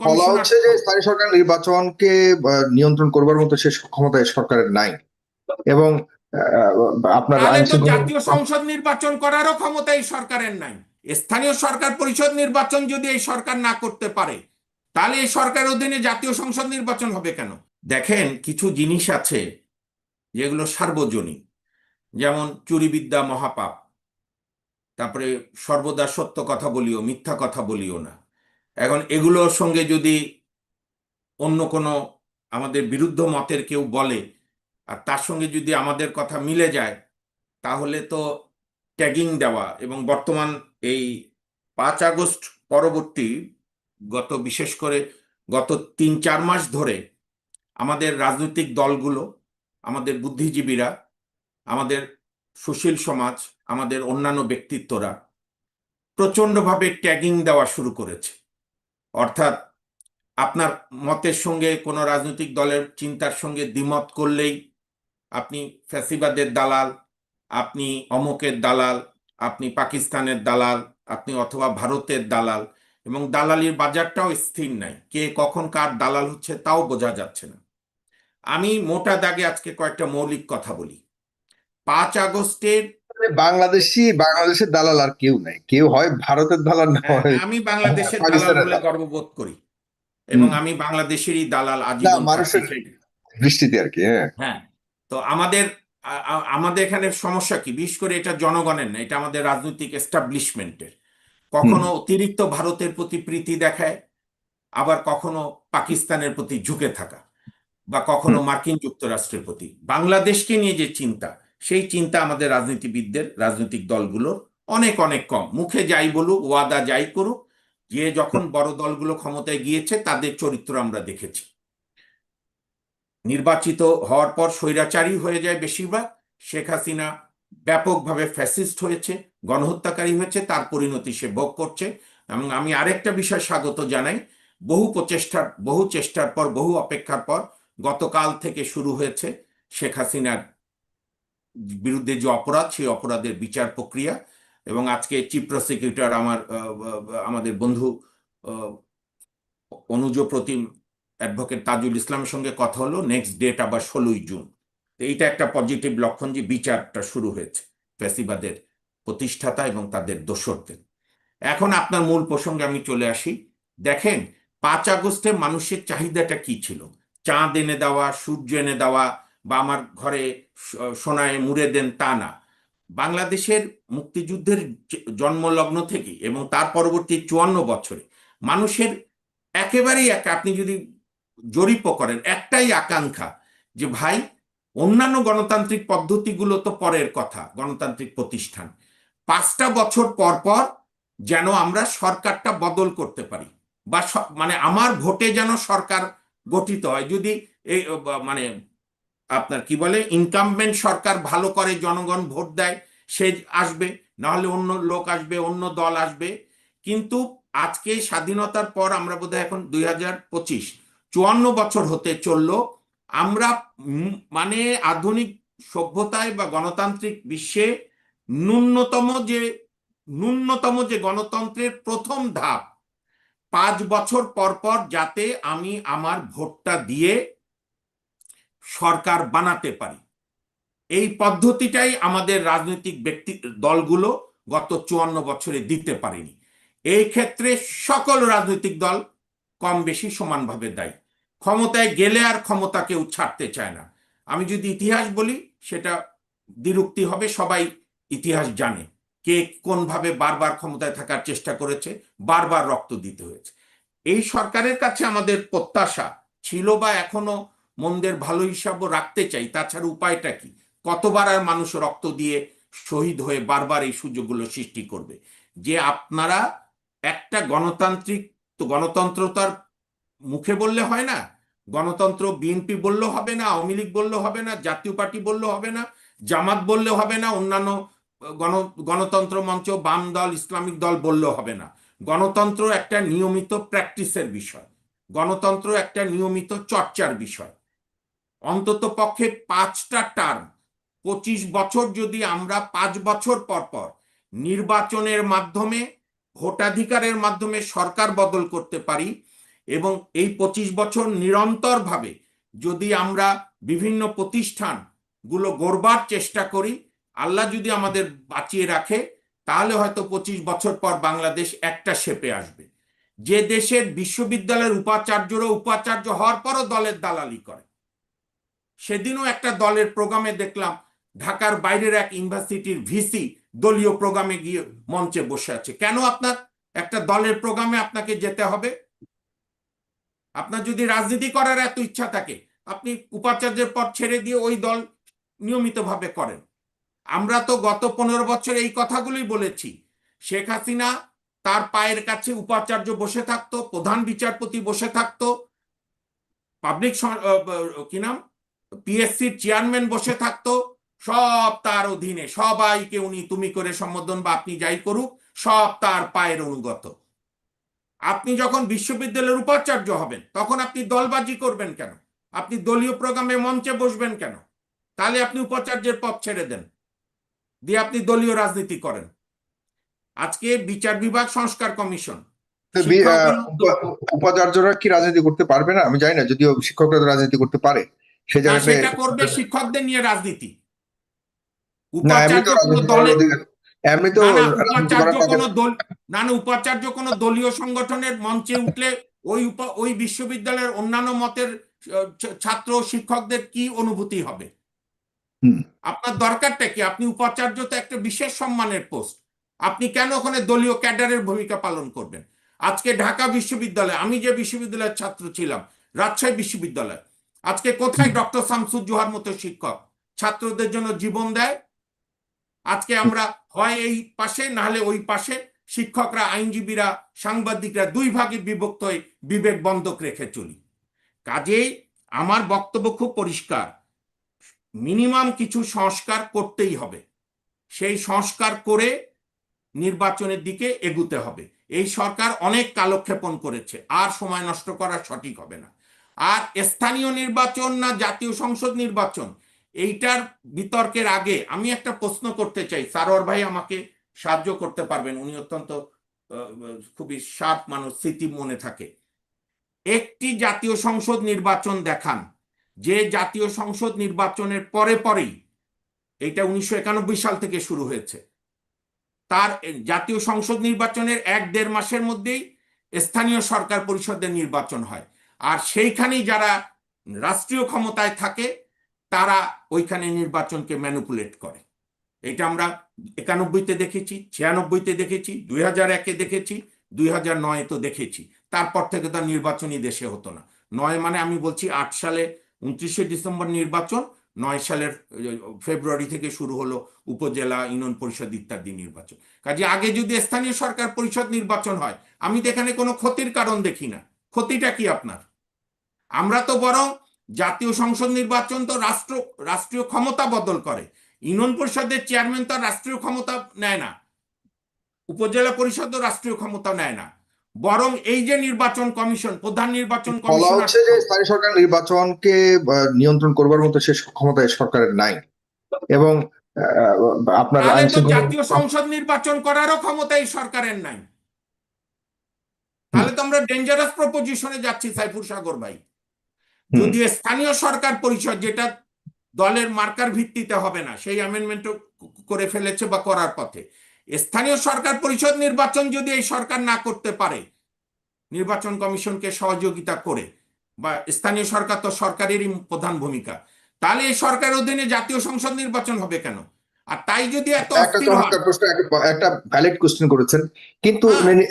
বলা হচ্ছে যে স্থানীয় সরকার নির্বাচনকে নিয়ন্ত্রণ করবার মতো সে ক্ষমতা সরকারের নাই। এবং আপনার জাতীয় সংসদ নির্বাচন করারও ক্ষমতা এই সরকারের নাই। স্থানীয় সরকার পরিষদ নির্বাচন যদি এই সরকার না করতে পারে তাহলে এই সরকারের অধীনে জাতীয় সংসদ নির্বাচন হবে কেন? দেখেন কিছু জিনিস আছে যেগুলো সার্বজনীন। যেমন চুরিবিদ্যা মহাপাপ। তারপরে সর্বদা সত্য কথা বলিও মিথ্যা কথা বলিও না। এখন এগুলোর সঙ্গে যদি অন্য কোনো আমাদের বিরুদ্ধ মতের কেউ বলে, আর তার সঙ্গে যদি আমাদের কথা মিলে যায়, তাহলে তো ট্যাগিং দেওয়া এবং বর্তমান এই পাঁচ আগস্ট পরবর্তী গত বিশেষ করে গত তিন চার মাস ধরে আমাদের রাজনৈতিক দলগুলো, আমাদের বুদ্ধিজীবীরা, আমাদের সুশীল সমাজ, আমাদের অন্যান্য ব্যক্তিত্বরা প্রচণ্ডভাবে ট্যাগিং দেওয়া শুরু করেছে। অর্থাৎ আপনার মতের সঙ্গে কোনো রাজনৈতিক দলের চিন্তার সঙ্গে দ্বিমত করলেই আপনি ফ্যাসিবাদের দালাল, আপনি অমুকের দালাল, আপনি পাকিস্তানের দালাল, আপনি অথবা ভারতের দালাল এবং দালালির বাজারটাও স্থির নাই। কে কখন কার দালাল হচ্ছে তাও বোঝা যাচ্ছে না। আমি মোটা দাগে আজকে কয়েকটা মৌলিক কথা বলি। পাঁচ আগস্টের বাংলাদেশি বাংলাদেশের দালাল আর কেউ নাই। কেউ হয় ভারতের দালাল না হ্যাঁ, আমি বাংলাদেশের দালাল বলে গর্ববোধ করি। এবং আমি বাংলাদেশেরই দালাল আজীবন মানুষের- দৃষ্টিতে আর কি হ্যাঁ। হ্যাঁ তো আমাদের আমাদের এখানে সমস্যা কি? বিশেষ করে এটা জনগণের না এটা আমাদের রাজনৈতিক এস্টাবলিশমেন্টের কখনো অতিরিক্ত ভারতের প্রতি প্রীতি দেখায় আবার কখনো পাকিস্তানের প্রতি ঝুঁকে থাকা বা কখনো মার্কিন যুক্তরাষ্ট্রের প্রতি। বাংলাদেশকে নিয়ে যে চিন্তা সেই চিন্তা আমাদের রাজনীতিবিদদের, রাজনৈতিক দলগুলোর অনেক অনেক কম। মুখে যাই বলুক, ওয়াদা যাই করুক, যে যখন বড় দলগুলো ক্ষমতায় গিয়েছে, তাদের চরিত্র আমরা দেখেছি। নির্বাচিত হওয়ার পর স্বৈরাচারী হয়ে যায় বেশিরভাগ। শেখ হাসিনা ব্যাপকভাবে ফ্যাসিস্ট হয়েছে, গণহত্যাকারী হয়েছে, তার পরিণতি সে ভোগ করছে। এবং আমি আরেকটা বিষয় স্বাগত জানাই। বহু প্রচেষ্টার, বহু চেষ্টার পর, বহু অপেক্ষার পর গতকাল থেকে শুরু হয়েছে শেখ হাসিনার বিরুদ্ধে যে অপরাধ, সেই অপরাধের বিচার প্রক্রিয়া। এবং আজকে চিফ প্রসিকিউটর আমার আমাদের বন্ধু অনুজ প্রতিম অ্যাডভোকেট তাজুল ইসলামের সঙ্গে কথা হলো নেক্সট ডেট আবার ষোলোই জুন। তো এইটা একটা পজিটিভ লক্ষণ যে বিচারটা শুরু হয়েছে ফ্যাসিবাদের প্রতিষ্ঠাতা এবং তাদের দোসরদের এখন আপনার মূল প্রসঙ্গে আমি চলে আসি। দেখেন, পাঁচ আগস্টে মানুষের চাহিদাটা কি ছিল? চাঁদ এনে দেওয়া, সূর্য এনে দেওয়া বা আমার ঘরে সোনায় মুড়ে দেন তা না। বাংলাদেশের মুক্তিযুদ্ধের জন্মলগ্ন থেকে এবং তার পরবর্তী চুয়ান্ন বছরে মানুষের একেবারেই এক, আপনি যদি জরিপ করেন, একটাই আকাঙ্ক্ষা যে ভাই, অন্যান্য গণতান্ত্রিক পদ্ধতিগুলো তো পরের কথা, গণতান্ত্রিক প্রতিষ্ঠান। পাঁচটা বছর পর পর যেন আমরা সরকারটা বদল করতে পারি বা মানে আমার ভোটে যেন সরকার গঠিত হয়। যদি এই মানে আপনার কি বলে ইনকামবেন্ট সরকার ভালো করে জনগণ ভোট দেয়, সে আসবে, নাহলে অন্য লোক আসবে, অন্য দল আসবে। কিন্তু আজকে স্বাধীনতার পর আমরা বোধহয় এখন দুই হাজার পঁচিশ, চুয়ান্ন বছর হতে চলল। আমরা মানে আধুনিক সভ্যতায় বা গণতান্ত্রিক বিশ্বে ন্যূনতম যে ন্যূনতম যে গণতন্ত্রের প্রথম ধাপ, পাঁচ বছর পর পর যাতে আমি আমার ভোটটা দিয়ে সরকার বানাতে পারি। এই পদ্ধতিটাই আমাদের রাজনৈতিক ব্যক্তি, দলগুলো গত চুয়ান্ন বছরে দিতে পারেনি। এই ক্ষেত্রে সকল রাজনৈতিক দল কম বেশি সমানভাবে দায়ী। ক্ষমতায় গেলে আর ক্ষমতা কেউ ছাড়তে চায় না। আমি যদি ইতিহাস বলি, সেটা দ্বিরুক্তি হবে, সবাই ইতিহাস জানে। কে কোনভাবে বারবার ক্ষমতায় থাকার চেষ্টা করেছে, বারবার রক্ত দিতে হয়েছে। এই সরকারের কাছে আমাদের প্রত্যাশা ছিল বা এখনও মন্দের ভালো হিসাবও রাখতে চাই। তাছাড়া উপায়টা কি? কতবার আর মানুষ রক্ত দিয়ে শহীদ হয়ে বারবার এই সুযোগগুলো সৃষ্টি করবে? যে আপনারা একটা গণতান্ত্রিক, তো গণতন্ত্র তো আর মুখে বললে হয় না? গণতন্ত্র বিএনপি বললেও হবে না, আওয়ামী লীগ বললেও হবে না, জাতীয় পার্টি বললেও হবে না, জামাত বললেও হবে না, অন্যান্য গণ, গণতন্ত্র মঞ্চ, বাম দল, ইসলামিক দল বললেও হবে না। গণতন্ত্র একটা নিয়মিত প্র্যাকটিসের বিষয়। গণতন্ত্র একটা নিয়মিত চর্চার বিষয়। অন্তত পক্ষে পাঁচটা টার্ম পঁচিশ বছর যদি আমরা পাঁচ বছর পর পর নির্বাচনের মাধ্যমে, ভোটাধিকারের মাধ্যমে সরকার বদল করতে পারি এবং এই পঁচিশ বছর নিরন্তরভাবে যদি আমরা বিভিন্ন প্রতিষ্ঠানগুলো গড়বার চেষ্টা করি, আল্লাহ যদি আমাদের বাঁচিয়ে রাখে, তাহলে হয়তো পঁচিশ বছর পর বাংলাদেশ একটা শেপে আসবে। যে দেশের বিশ্ববিদ্যালয়ের উপাচার্যরা উপাচার্য হওয়ার পরও দলের দালালি করে। সেদিনও একটা দলের প্রোগ্রামে দেখলাম ঢাকার বাইরের এক ইউনিভার্সিটির ভিসি দলীয় প্রোগ্রামে গিয়ে মঞ্চে বসে আছে। কেন আপনার? একটা দলের প্রোগ্রামে আপনাকে যেতে হবে। আপনার যদি রাজনীতি করার এত ইচ্ছা থাকে, আপনি উপাচার্যের পদ ছেড়ে দিয়ে ওই দল নিয়মিতভাবে করেন। আমরা তো গত পনেরো বছর এই কথাগুলোই বলেছি। শেখ হাসিনা তার পায়ের কাছে উপাচার্য বসে থাকতো, প্রধান বিচারপতি বসে থাকতো। পাবলিক কি নাম? পিএসসির চেয়ারম্যান বসে থাকতো সব তার অধীনে সবাইকে উনি তুমি করে সম্বোধন বা আপনি যাই করুক সব তার পায়ের অনুগত। আপনি যখন বিশ্ববিদ্যালয়ের উপাচার্য হবেন তখন আপনি দলবাজি করবেন কেন? আপনি দলীয় প্রোগ্রামে মঞ্চে বসবেন কেন? তাহলে আপনি উপাচার্যের পথ ছেড়ে দেন দিয়ে আপনি দলীয় রাজনীতি করেন। আজকে বিচার বিভাগ সংস্কার কমিশন। উপাচার্যরা কি রাজনীতি করতে পারবে না? আমি জানি না যদিও শিক্ষকরা রাজনীতি করতে পারে। সে সেটা করবে শিক্ষকদের নিয়ে রাজনীতি। না এমনি তো উপাচার্য কোনো না না উপাচার্য কোনো দল না না উপাচার্য কোনো দলীয় সংগঠনের মঞ্চে উঠলে ওই ওই বিশ্ববিদ্যালয়ের অন্যান্য মতের ছাত্র শিক্ষকদের কি অনুভূতি হবে? আপনার দরকারটা কি? আপনি উপাচার্য তো একটা বিশেষ সম্মানের পোস্ট। আপনি কেন ওখানে দলীয় ক্যাডারের ভূমিকা পালন করবেন? আজকে ঢাকা বিশ্ববিদ্যালয় আমি যে বিশ্ববিদ্যালয়ের ছাত্র ছিলাম রাজশাহী বিশ্ববিদ্যালয় আজকে কোথায় ডক্টর শামসুজ্জোহার মতো শিক্ষক? ছাত্রদের জন্য জীবন দেয়? আজকে আমরা হয় এই পাশে নাহলে ওই পাশে শিক্ষকরা, আইনজীবীরা, সাংবাদিকরা দুই ভাগে বিভক্ত হয়ে বিবেক বন্ধক রেখে চলি। কাজেই আমার বক্তব্য খুব পরিষ্কার। মিনিমাম কিছু সংস্কার করতেই হবে। সেই সংস্কার করে নির্বাচনের দিকে এগুতে হবে। এই সরকার অনেক কালক্ষেপণ করেছে। আর সময় নষ্ট করা সঠিক হবে না। আর স্থানীয় নির্বাচন না জাতীয় সংসদ নির্বাচন? এইটার বিতর্কের আগে আমি একটা প্রশ্ন করতে চাই। সারোয়ার ভাই আমাকে সাহায্য করতে পারবেন। উনি অত্যন্ত খুবই শার্প মানুষ, স্মৃতি মনে থাকে। একটি জাতীয় সংসদ নির্বাচন দেখান। যে জাতীয় সংসদ নির্বাচনের পরে পরেই এটা উনিশশো একানব্বই সাল থেকে শুরু হয়েছে। তার জাতীয় সংসদ নির্বাচনের এক দেড় মাসের মধ্যেই স্থানীয় সরকার পরিষদের নির্বাচন হয়। আর সেইখানেই যারা রাষ্ট্রীয় ক্ষমতায় থাকে, তারা ওইখানে নির্বাচনকে ম্যানুপুলেট করে। এটা আমরা একানব্বইতে দেখেছি, ছিয়ানব্বইতে দেখেছি, দুই হাজার একে দেখেছি, দুই হাজার নয়ে তো দেখেছি। তারপর থেকে তো আর নির্বাচনই দেশে হতো না। নয় মানে আমি বলছি আট সালে উনত্রিশে ডিসেম্বর নির্বাচন, নয় সালের ফেব্রুয়ারি থেকে শুরু হলো উপজেলা ইউনিয়ন পরিষদ ইত্যাদি নির্বাচন। কাজে আগে যদি স্থানীয় সরকার পরিষদ নির্বাচন হয়, আমি তো এখানে কোনো ক্ষতির কারণ দেখি না। ক্ষতিটা কি আপনার? আমরা তো বরং জাতীয় সংসদ নির্বাচন তো রাষ্ট্র রাষ্ট্রীয় ক্ষমতা বদল করে। ইউনিয়ন পরিষদের চেয়ারম্যান তো রাষ্ট্রীয় ক্ষমতা নেয় না। উপজেলা পরিষদও রাষ্ট্রীয় ক্ষমতা নেয় না। বরং এই যে নির্বাচন কমিশন প্রধান নির্বাচন কমিশন হচ্ছে যে স্থানীয় সরকার নির্বাচনকে নিয়ন্ত্রণ করবার মতো সে ক্ষমতা সরকারের নাই। এবং আপনার জাতীয় সংসদ নির্বাচন করারও ক্ষমতা এই সরকারের নাই। তাহলে তো আমরা ডেঞ্জারাস প্রপোজিশনে যাচ্ছি সাইফুর সাগর ভাই। যদি স্থানীয় সরকার পরিষদ যেটা দলের মার্কার ভিত্তিতে হবে না সেই অ্যামেন্ডমেন্টও করে ফেলেছে বা করার পথে। স্থানীয় সরকার পরিষদ নির্বাচন যদি এই সরকার না করতে পারে নির্বাচন কমিশনকে সহযোগিতা করে বা স্থানীয় সরকার তো সরকারেরই প্রধান ভূমিকা তাহলে এই সরকারের অধীনে জাতীয় সংসদ নির্বাচন হবে কেন? আর তাই যদি এত একটা চমৎকার প্রশ্ন একটা- একটা ভ্যালিড কোশ্চেন করেছেন। কিন্তু হ্যাঁ। মানে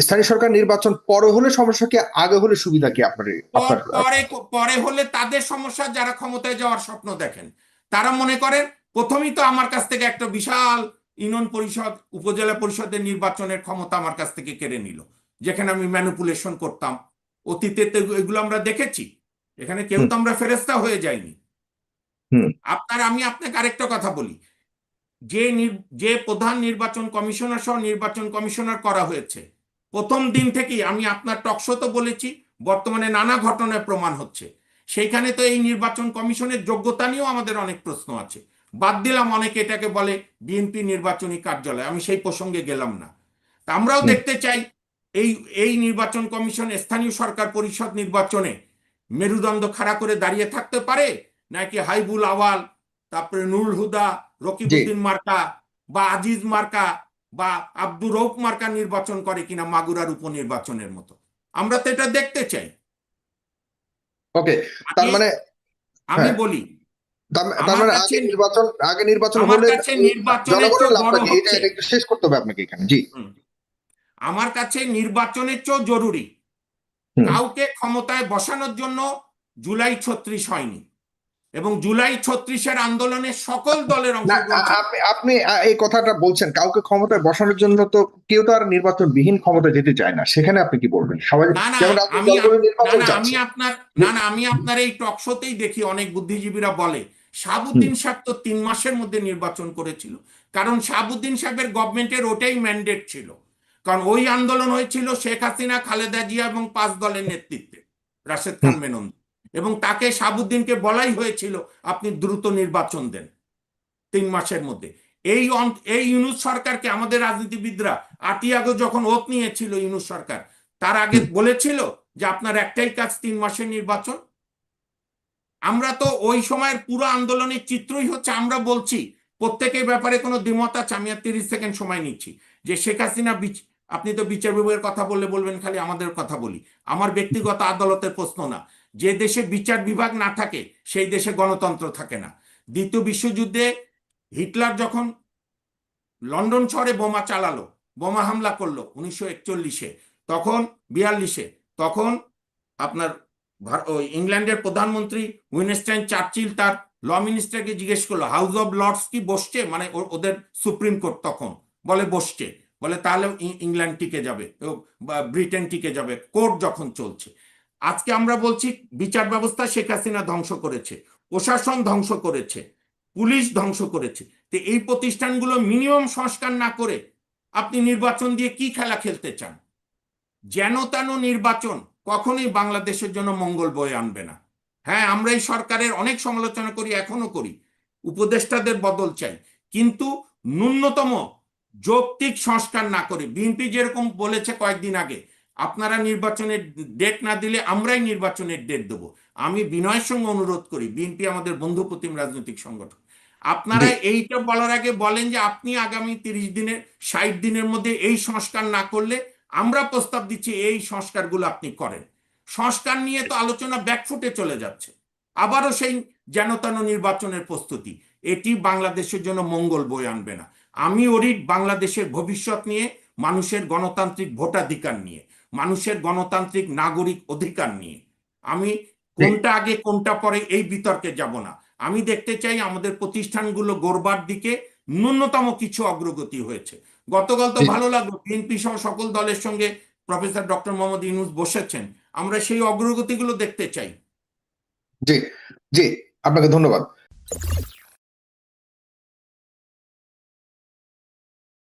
স্থানীয় সরকার নির্বাচন পরে হলে সমস্যা কি আগে হলে সুবিধা কি আপনার পরে পরে হলে তাদের সমস্যা যারা ক্ষমতায় যাওয়ার স্বপ্ন দেখেন। তারা মনে করেন প্রথমেই তো আমার কাছ থেকে একটা বিশাল ইউনিয়ন পরিষদ উপজেলা পরিষদের নির্বাচনের ক্ষমতা আমার কাছ থেকে কেড়ে নিল। যেখানে আমি ম্যানিপুলেশন করতাম। অতীতে এগুলো আমরা দেখেছি। এখানে কেউ তো আমরা ফেরেস্তা হয়ে যাইনি। হুম। আপনার আমি আপনাকে আরেকটা কথা বলি। যে যে প্রধান নির্বাচন কমিশনার সহ নির্বাচন কমিশনার করা হয়েছে। প্রথম দিন থেকেই আমি আপনার টকশো তো বলেছি বর্তমানে নানা ঘটনায় প্রমাণ হচ্ছে। সেইখানে তো এই নির্বাচন কমিশনের যোগ্যতা নিয়েও আমাদের অনেক প্রশ্ন আছে। বাদ দিলাম অনেকে এটাকে বলে বিএনপি নির্বাচনী কার্যালয়। আমি সেই প্রসঙ্গে গেলাম না। তা আমরাও দেখতে চাই এই এই নির্বাচন কমিশন স্থানীয় সরকার পরিষদ নির্বাচনে মেরুদণ্ড খাড়া করে দাঁড়িয়ে থাকতে পারে নাকি হাইবুল আওয়াল তারপরে নুরুল হুদা রকিবউদ্দিন মার্কা বা আজিজ মার্কা বা আব্দুর রৌফ মার্কা নির্বাচন করে কিনা মাগুরার উপনির্বাচনের মতো। আমরা তো এটা দেখতে চাই। ওকে তার আমি- মানে আমি। বলি তার তার আমার মানে কাছে- আগে নির্বাচন আগে নির্বাচন হলে নির্বাচনের জনগণের চেয়ে লাভটা কি এটা একটু শেষ করতে হবে আপনাকে এখানে। জি। আমার কাছে নির্বাচনের চেয়েও জরুরি। কাউকে ক্ষমতায় বসানোর জন্য জুলাই ছত্রিশ হয়নি। এবং জুলাই ছত্রিশের আন্দোলনে সকল দলের আপনি এই কথাটা বলছেন কাউকে ক্ষমতায় বসানোর জন্য তো কেউ তো আর নির্বাচন বিহীন ক্ষমতা যেতে চায় না। সেখানে আপনি কি বলবেন? সবাই আমি আপনার না না আমি আপনার এই টকশোতেই দেখি অনেক বুদ্ধিজীবীরা বলে শাহাবুদ্দিন সাহেব তো তিন মাসের মধ্যে নির্বাচন করেছিল। কারণ শাহাবুদ্দিন সাহেবের গভর্নমেন্টের ওটাই ম্যান্ডেট ছিল। কারণ ওই আন্দোলন হয়েছিল শেখ হাসিনা খালেদা জিয়া এবং পাঁচ দলের নেতৃত্বে রাশেদ খান মেনন এবং তাকে সাবুদ্দিনকে বলাই হয়েছিল, আপনি দ্রুত নির্বাচন দেন। তিন মাসের মধ্যে। এই এই ইউনুস সরকারকে আমাদের রাজনীতিবিদরা আগস্ট যখন ওত নিয়েছিল ইউনুস সরকার, তার আগে বলেছিল যে, আপনার একটাই কাজ তিন মাসের নির্বাচন? আমরা তো ওই সময়ের পুরো আন্দোলনের চিত্রই হচ্ছে, আমরা বলছি, প্রত্যেকের ব্যাপারে কোনো দ্বিমত আছে? আমি আর তিরিশ সেকেন্ড সময় নিচ্ছি। যে শেখ হাসিনা আপনি তো বিচার বিভাগের কথা বললে বলবেন, খালি আমাদের কথা বলি। আমার ব্যক্তিগত আদালতের প্রশ্ন না। যে দেশে বিচার বিভাগ না থাকে, সেই দেশে গণতন্ত্র থাকে না। দ্বিতীয় বিশ্বযুদ্ধে হিটলার যখন লন্ডন শহরে বোমা চালালো, বোমা হামলা করল উনিশশো একচল্লিশে, তখন বিয়াল্লিশে, তখন আপনার ইংল্যান্ডের প্রধানমন্ত্রী উইনস্টাইন চার্চিল তার ল মিনিস্টারকে জিজ্ঞেস করল হাউস অফ লর্ডস কি বসছে? মানে ওদের সুপ্রিম কোর্ট তখন বলে, বসছে। বলে, তাহলে ইংল্যান্ড টিকে যাবে ব্রিটেন টিকে যাবে। কোর্ট যখন চলছে আজকে আমরা বলছি বিচার ব্যবস্থা শেখ হাসিনা ধ্বংস করেছে, প্রশাসন ধ্বংস করেছে, পুলিশ ধ্বংস করেছে। তো এই প্রতিষ্ঠানগুলো মিনিমাম সংস্কার না করে আপনি নির্বাচন দিয়ে কি খেলা খেলতে চান? যেন তেন নির্বাচন কখনোই বাংলাদেশের জন্য মঙ্গল বয়ে আনবে না। হ্যাঁ আমরা এই সরকারের অনেক সমালোচনা করি, এখনও করি, উপদেষ্টাদের বদল চাই, কিন্তু ন্যূনতম যৌক্তিক সংস্কার না করে, বিএনপি যেরকম বলেছে কয়েকদিন আগে আপনারা নির্বাচনের ডেট না দিলে আমরাই নির্বাচনের ডেট দেব। আমি বিনয়ের সঙ্গে অনুরোধ করি বিএনপি আমাদের বন্ধু প্রতিম রাজনৈতিক সংগঠন। আপনারা এইটা বলার আগে বলেন যে আপনি আগামী তিরিশ দিনের ষাট দিনের মধ্যে এই সংস্কার না করলে আমরা প্রস্তাব দিচ্ছি এই সংস্কারগুলো আপনি করেন। সংস্কার নিয়ে তো আলোচনা ব্যাকফুটে চলে যাচ্ছে। আবারও সেই যেন তেন নির্বাচনের প্রস্তুতি। এটি বাংলাদেশের জন্য মঙ্গল বই আনবে না। আমি অরিট বাংলাদেশের ভবিষ্যৎ নিয়ে মানুষের গণতান্ত্রিক ভোটাধিকার নিয়ে। মানুষের গণতান্ত্রিক নাগরিক অধিকার নিয়ে। আমি কোনটা আগে কোনটা পরে এই বিতর্কে যাব না। আমি দেখতে চাই আমাদের প্রতিষ্ঠানগুলো গড়বার দিকে ন্যূনতম কিছু অগ্রগতি হয়েছে। গতকাল তো ভালো লাগল বিএনপি সহ সকল দলের সঙ্গে প্রফেসর ডক্টর মোহাম্মদ ইউনুস বসেছেন। আমরা সেই অগ্রগতিগুলো দেখতে চাই। জি জি আপনাকে ধন্যবাদ।